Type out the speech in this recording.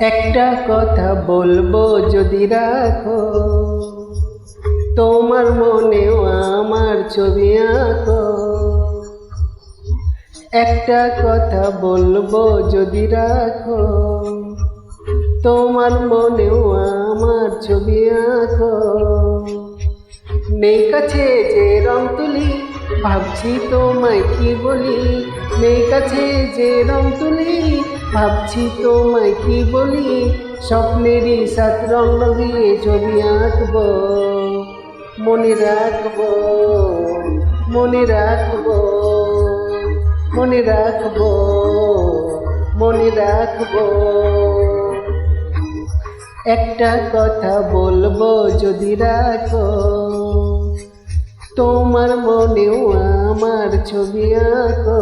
একটা কথা বলব যদি রাখো। তোমার মনেও আমার ছবি আঁকো। একটা কথা বলব যদি রাখো। তোমার মনেও আমার ছবি আঁকো। নেই কাছে যে রং তুলি ভাবছি তোমায় কি বলি? নেই কাছে যে রং তুলি, ভাবছি তোমায় কি বলি? স্বপ্নেরই সাত রং লাগিয়ে ছবি আঁকবো, মনে রাখব মনে রাখব মনে রাখব মনে রাখব। একটা কথা বলব যদি রাখো। তোমার মনেও আমার ছবি আঁকো।